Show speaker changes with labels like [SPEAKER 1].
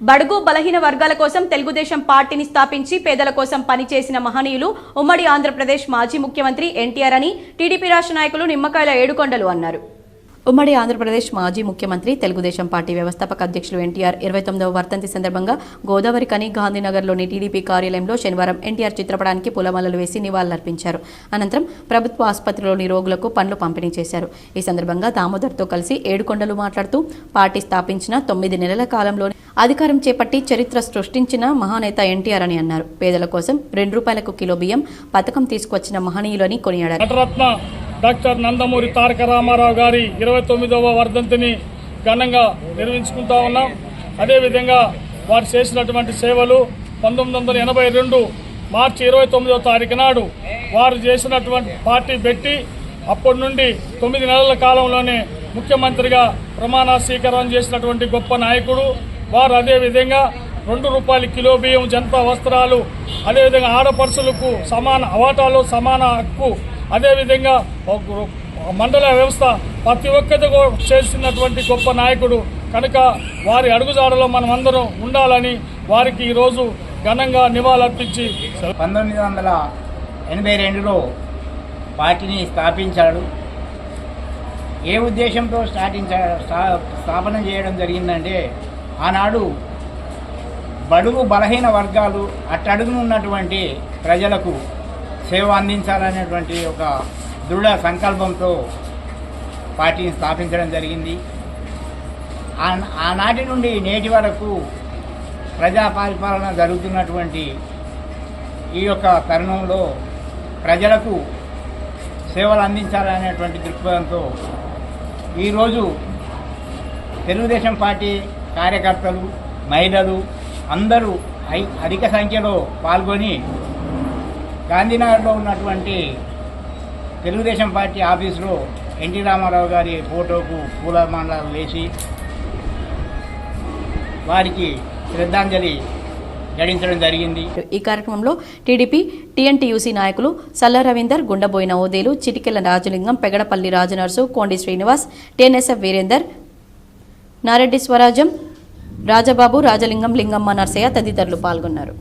[SPEAKER 1] బడుగు బలహీన వర్గాల కోసం తెలుగుదేశం పార్టీని స్థాపించి పేదల కోసం పనిచేసిన మహనీయులు ఉమ్మడి ఆంధ్రప్రదేశ్ మాజీ ముఖ్యమంత్రి ఎన్టీఆర్ అని టీడీపీ రాష్ట్ర నాయకులు నిమ్మకాయల ఏడుకొండలు అన్నారు. ఉమ్మడి ఆంధ్రప్రదేశ్ మాజీ ముఖ్యమంత్రి తెలుగుదేశం పార్టీ వ్యవస్థాపక అధ్యక్షులు ఎన్టీఆర్ ఇరవై తొమ్మిదవ వర్తంతి సందర్భంగా గోదావరి కని గాంధీనగర్లోని టీడీపీ కార్యాలయంలో శనివారం ఎన్టీఆర్ చిత్రపటానికి పూలమాలలు వేసి నివాళులర్పించారు. అనంతరం ప్రభుత్వ ఆసుపత్రిలోని రోగులకు పండ్లు పంపిణీ చేశారు. ఈ సందర్భంగా దామోదర్తో కలిసి ఏడుకొండలు మాట్లాడుతూ పార్టీ స్థాపించిన తొమ్మిది నెలల కాలంలో అధికారం చేపట్టి చరిత్ర సృష్టించిన మహానేత ఎన్టీఆర్ అని అన్నారు. పేదల కోసం రెండు రూపాయలకు కిలో బియ్యం పథకం తీసుకొచ్చిన మహనీయులని కొనియాడారు.
[SPEAKER 2] డాక్టర్ నందమూరి తారక రామారావు గారి ఇరవై తొమ్మిదవ వర్ధంతిని ఘనంగా నిర్వహించుకుంటా ఉన్నాం. అదేవిధంగా వారు చేసినటువంటి సేవలు పంతొమ్మిది వందల ఎనభై రెండు మార్చి ఇరవై తొమ్మిదవ తారీఖు నాడు వారు చేసినటువంటి పార్టీ పెట్టి అప్పటి నుండి తొమ్మిది నెలల కాలంలోనే ముఖ్యమంత్రిగా ప్రమాణ స్వీకారం చేసినటువంటి గొప్ప నాయకుడు. వారు అదేవిధంగా రెండు రూపాయల కిలో బియ్యం జనతా వస్త్రాలు అదేవిధంగా ఆడపరుసులకు సమాన అవాటాలు సమాన హక్కు అదేవిధంగా ఒక మండల వ్యవస్థ ప్రతి ఒక్కటి చేస్తున్నటువంటి గొప్ప నాయకుడు. కనుక వారి అడుగుజాడలో మనం అందరం ఉండాలని వారికి ఈరోజు ఘనంగా నివాళులర్పించి
[SPEAKER 3] పంతొమ్మిది వందల ఎనభై రెండులో పార్టీని స్థాపించాడు. ఏ ఉద్దేశంతో స్థాపించా స్థాపన చేయడం జరిగిందంటే ఆనాడు బడుగు బలహీన వర్గాలు అట్టడుగునున్నటువంటి ప్రజలకు సేవ అందించాలనేటువంటి ఒక దృఢ సంకల్పంతో పార్టీని స్థాపించడం జరిగింది. ఆ- ఆనాటి నుండి నేటి వరకు ప్రజా పరిపాలన జరుగుతున్నటువంటి ఈ యొక్క తరుణంలో ప్రజలకు సేవలు అందించాలనేటువంటి దృక్పథంతో ఈరోజు తెలుగుదేశం పార్టీ కార్యకర్తలు మహిళలు అందరూ ఐ- అధిక సంఖ్యలో పాల్గొని గాంధీనగర్లో ఉన్నటువంటి తెలుగుదేశం పార్టీ ఆఫీసులో ఎన్టీ రామారావు గారి ఫోటోకు పూలమాలలు వేసి వారికి శ్రద్ధాంజలి గడించడం జరిగింది.
[SPEAKER 1] ఈ కార్యక్రమంలో టీడీపీ టీఎన్టీయూసీ నాయకులు సల్ల రవీందర్ గుండబోయిన ఓదేలు చిటికెల రాజలింగం పెగడపల్లి రాజనర్సు కోండి శ్రీనివాస్ టీఎన్ఎస్ఎఫ్ వీరేందర్ నారెడ్డి స్వరాజం రాజబాబు రాజలింగం లింగమ్మ నర్సయ్య తదితరులు పాల్గొన్నారు.